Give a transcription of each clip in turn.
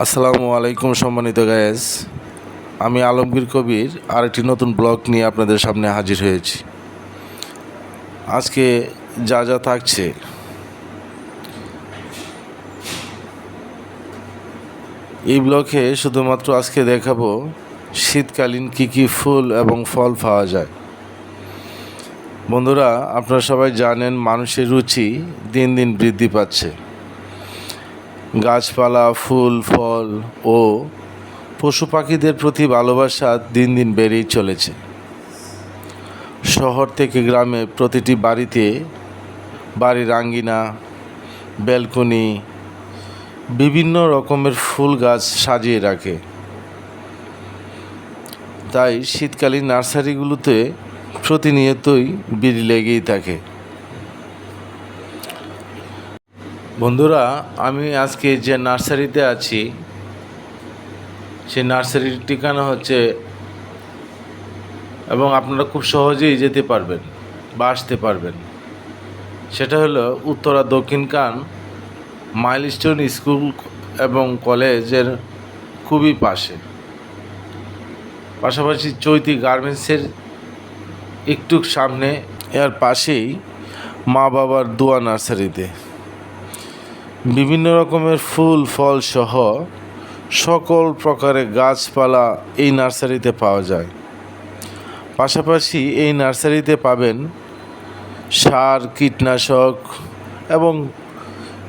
আসসালামু আলাইকুম সম্মানিত গায়েস আমি আলমগীর কবির, আরেকটি নতুন ব্লগ নিয়ে আপনাদের সামনে হাজির হয়েছি। আজকে যা যা থাকছে, এই ব্লকে শুধুমাত্র আজকে দেখাবো শীতকালীন কী কী ফুল এবং ফল পাওয়া যায়। বন্ধুরা, আপনারা সবাই জানেন মানুষের রুচি দিন দিন বৃদ্ধি পাচ্ছে। গাছপালা, ফুল, ফল ও পশু পাখিদের প্রতি ভালোবাসা দিন দিন বেড়েই চলেছে। শহর থেকে গ্রামে প্রতিটি বাড়িতে বাড়ির আঙ্গিনা, ব্যালকনি, বিভিন্ন রকমের ফুল গাছ সাজিয়ে রাখে। তাই শীতকালীন নার্সারিগুলোতে প্রতিনিয়তই বিড়ি লেগেই থাকে। বন্ধুরা, আমি আজকে যে নার্সারিতে আছি, সেই নার্সারির ঠিকানা হচ্ছে এবং আপনারা খুব সহজেই যেতে পারবেন বা আসতে পারবেন। সেটা হলো উত্তরা দক্ষিণ কান মাইলস্টোন স্কুল এবং কলেজের খুবই পাশে। পাশাপাশি চৈতি গার্মেন্টসের একটু সামনে, এর পাশেই মা বাবার দোয়া নার্সারিতে। বিভিন্ন রকমের ফুল, ফল সহ সকল প্রকারের গাছপালা এই নার্সারিতে পাওয়া যায়। পাশাপাশি এই নার্সারিতে পাবেন সার, কীটনাশক এবং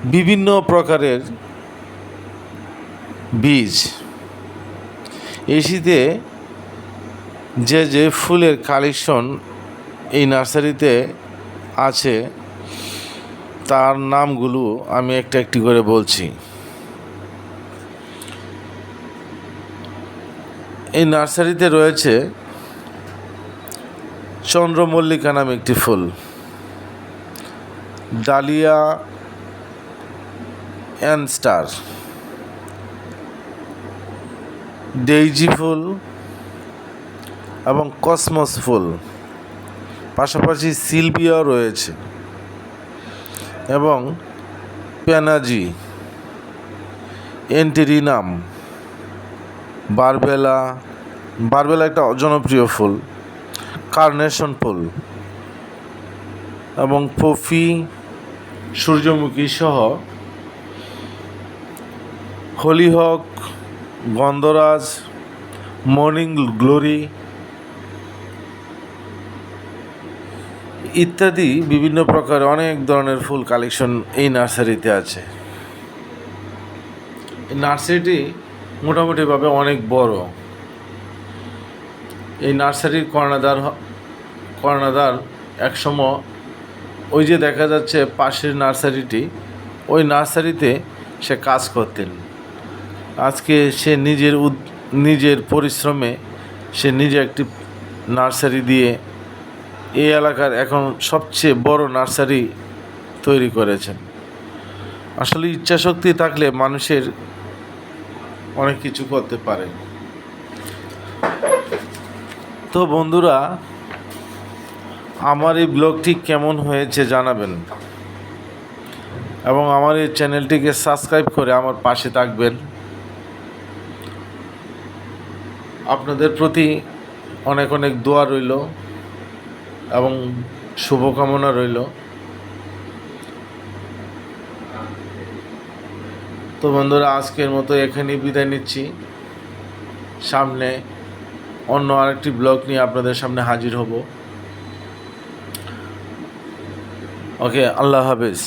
বিভিন্ন প্রকারের বীজ। এই শীতে যে যে ফুলের কালেকশন এই নার্সারিতে আছে তার নামগুলো আমি একটা একটি করে বলছি। এই নার্সারিতে রয়েছে চন্দ্রমল্লিকা নামে একটি ফুল। Dahlia and star. ডেইজি ফুল এবং কসমস ফুল। পাশাপাশি সিলভিয়াও রয়েছে। এবং প্যানাজি, এন্টেরিনাম, বারবেলা বারবেলা একটা জনপ্রিয় ফুল, কার্নেশন ফুল এবং পফি, সূর্যমুখী সহ হলিহক গন্ধরাজ, মর্নিং গ্লোরি ইত্যাদি বিভিন্ন প্রকার অনেক ধরনের ফুল কালেকশন এই নার্সারিতে আছে। এই নার্সারিটি মোটামুটিভাবে অনেক বড়। এই নার্সারির কর্ণাধার কর্ণাধার একসময় ওই যে দেখা যাচ্ছে পাশের নার্সারিটি, ওই নার্সারিতে সে কাজ করতেন। আজকে সে নিজের নিজের পরিশ্রমে সে নিজে একটি নার্সারি দিয়ে এই এলাকার এখন সবচেয়ে বড় নার্সারি তৈরি করেছেন। আসলে ইচ্ছাশক্তি থাকলে মানুষের অনেক কিছু করতে পারে তো বন্ধুরা, আমার এই ব্লগটি কেমন হয়েছে জানাবেন এবং আমার এই চ্যানেলটিকে সাবস্ক্রাইব করে আমার পাশে থাকবেন। আপনাদের প্রতি অনেক অনেক দোয়া রইল। এবং শুভকামনা রইল। তো বন্ধুরা, আজকের মতো এখানেই বিদায় নিচ্ছি। সামনে অন্য আরেকটি ব্লগ নিয়ে আপনাদের সামনে হাজির হব। ওকে, আল্লাহ হাফেজ।